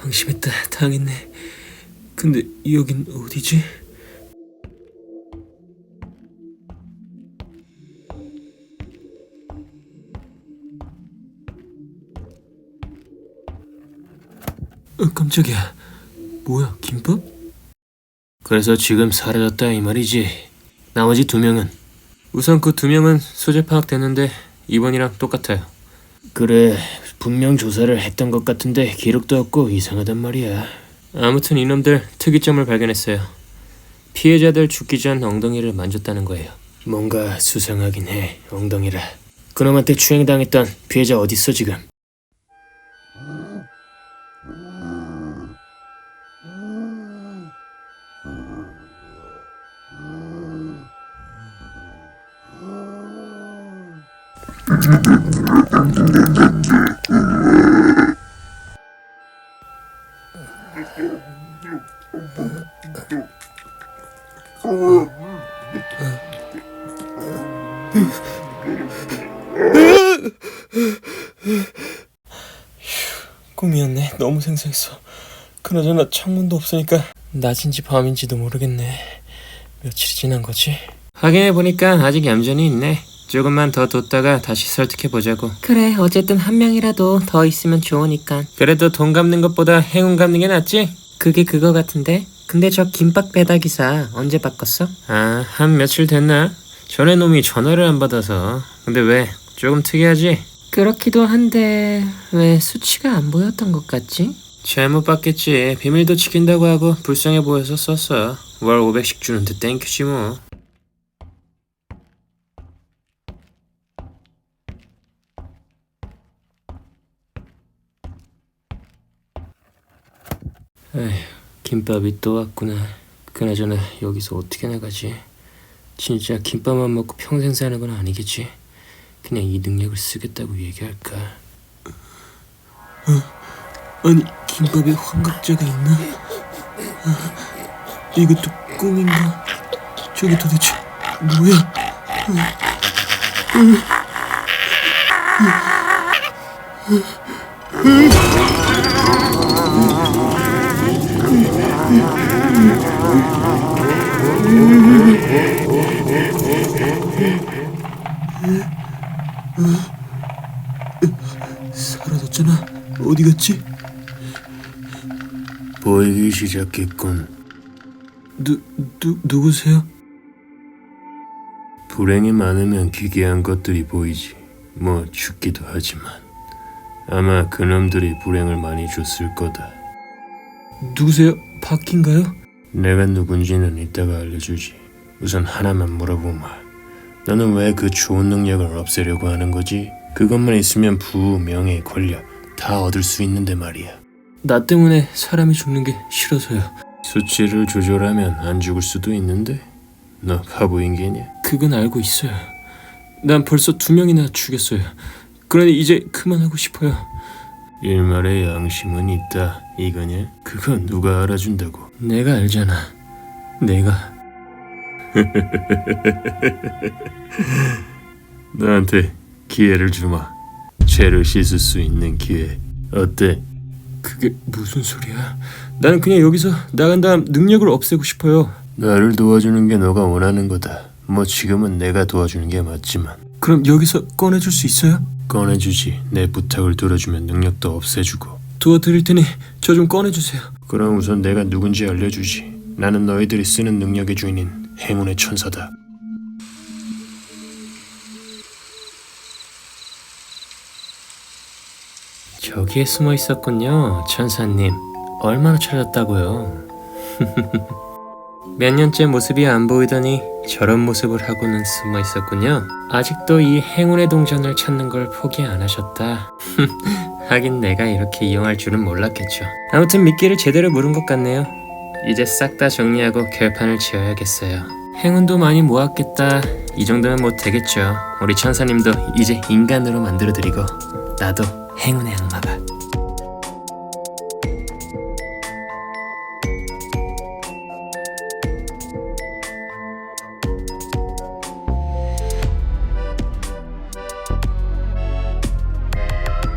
방심했다. 당했네. 근데 여긴 어디지? 어, 깜짝이야. 뭐야, 김밥? 그래서 지금 사라졌다 이 말이지. 나머지 두 명은? 우선 그 두 명은 소재 파악됐는데 이번이랑 똑같아요. 그래, 분명 조사를 했던 것 같은데 기록도 없고 이상하단 말이야. 아무튼 이놈들 특이점을 발견했어요. 피해자들 죽기 전 엉덩이를 만졌다는 거예요. 뭔가 수상하긴 해, 엉덩이라. 그놈한테 추행당했던 피해자 어딨어 지금? 꿈이었네. 너무 생생했어. 그나저나 창문도 없으니까 낮인지 밤인지도 모르겠네. 며칠이 지난 거지? 확인해 보니까 아직 얌전히 있네. 조금만 더 뒀다가 다시 설득해 보자고. 그래, 어쨌든 한 명이라도 더 있으면 좋으니까. 그래도 돈 갚는 것보다 행운 갚는 게 낫지? 그게 그거 같은데? 근데 저 김밥 배달 기사 언제 바꿨어? 아, 한 며칠 됐나? 전에 놈이 전화를 안 받아서. 근데 왜? 조금 특이하지? 그렇기도 한데 왜 수치가 안 보였던 것 같지? 잘못 받겠지. 비밀도 지킨다고 하고 불쌍해 보여서 썼어. 월 500씩 주는데 땡큐지 뭐. 에휴, 김밥이 또 왔구나. 그나저나 여기서 어떻게 나가지? 진짜 김밥만 먹고 평생 사는 건 아니겠지? 그냥 이 능력을 쓰겠다고 얘기할까? 아니 김밥에 환각자가 있나? 아, 이것도 꿈인가? 저게 도대체 뭐야? 사라졌잖아. 어디 갔지? 보이기 시작했군. 누, 누, 누구세요? 불행이 많으면 기괴한 것들이 보이지. 뭐 죽기도 하지만 아마 그놈들이 불행을 많이 줬을 거다. 누구세요? 바뀐가요? 내가 누군지는 이따가 알려주지. 우선 하나만 물어보마. 너는 왜 그 좋은 능력을 없애려고 하는 거지? 그것만 있으면 부, 명예, 권력 다 얻을 수 있는데 말이야. 나 때문에 사람이 죽는 게 싫어서요. 수치를 조절하면 안 죽을 수도 있는데 너 바보인 게냐? 그건 알고 있어요. 난 벌써 두 명이나 죽였어요. 그러니 이제 그만하고 싶어요. 일말의 양심은 있다 이거냐? 그건 누가 알아준다고? 내가 알잖아. 내가 나한테 기회를 주마. 죄를 씻을 수 있는 기회. 어때? 그게 무슨 소리야? 나는 그냥 여기서 나간 다음 능력을 없애고 싶어요. 나를 도와주는 게 너가 원하는 거다. 뭐 지금은 내가 도와주는 게 맞지만 그럼 여기서 꺼내줄 수 있어요? 꺼내주지. 내 부탁을 들어주면 능력도 없애주고. 도와드릴 테니 저 좀 꺼내주세요. 그럼 우선 내가 누군지 알려주지. 나는 너희들이 쓰는 능력의 주인인 행운의 천사다. 저기에 숨어 있었군요, 천사님. 얼마나 찾았다고요? 몇 년째 모습이 안 보이더니 저런 모습을 하고는 숨어 있었군요. 아직도 이 행운의 동전을 찾는 걸 포기 안 하셨다. 하긴 내가 이렇게 이용할 줄은 몰랐겠죠. 아무튼 미끼를 제대로 물은 것 같네요. 이제 싹 다 정리하고 결판을 지어야겠어요. 행운도 많이 모았겠다. 이 정도면 뭐 되겠죠. 우리 천사님도 이제 인간으로 만들어드리고 나도 행운의 악마가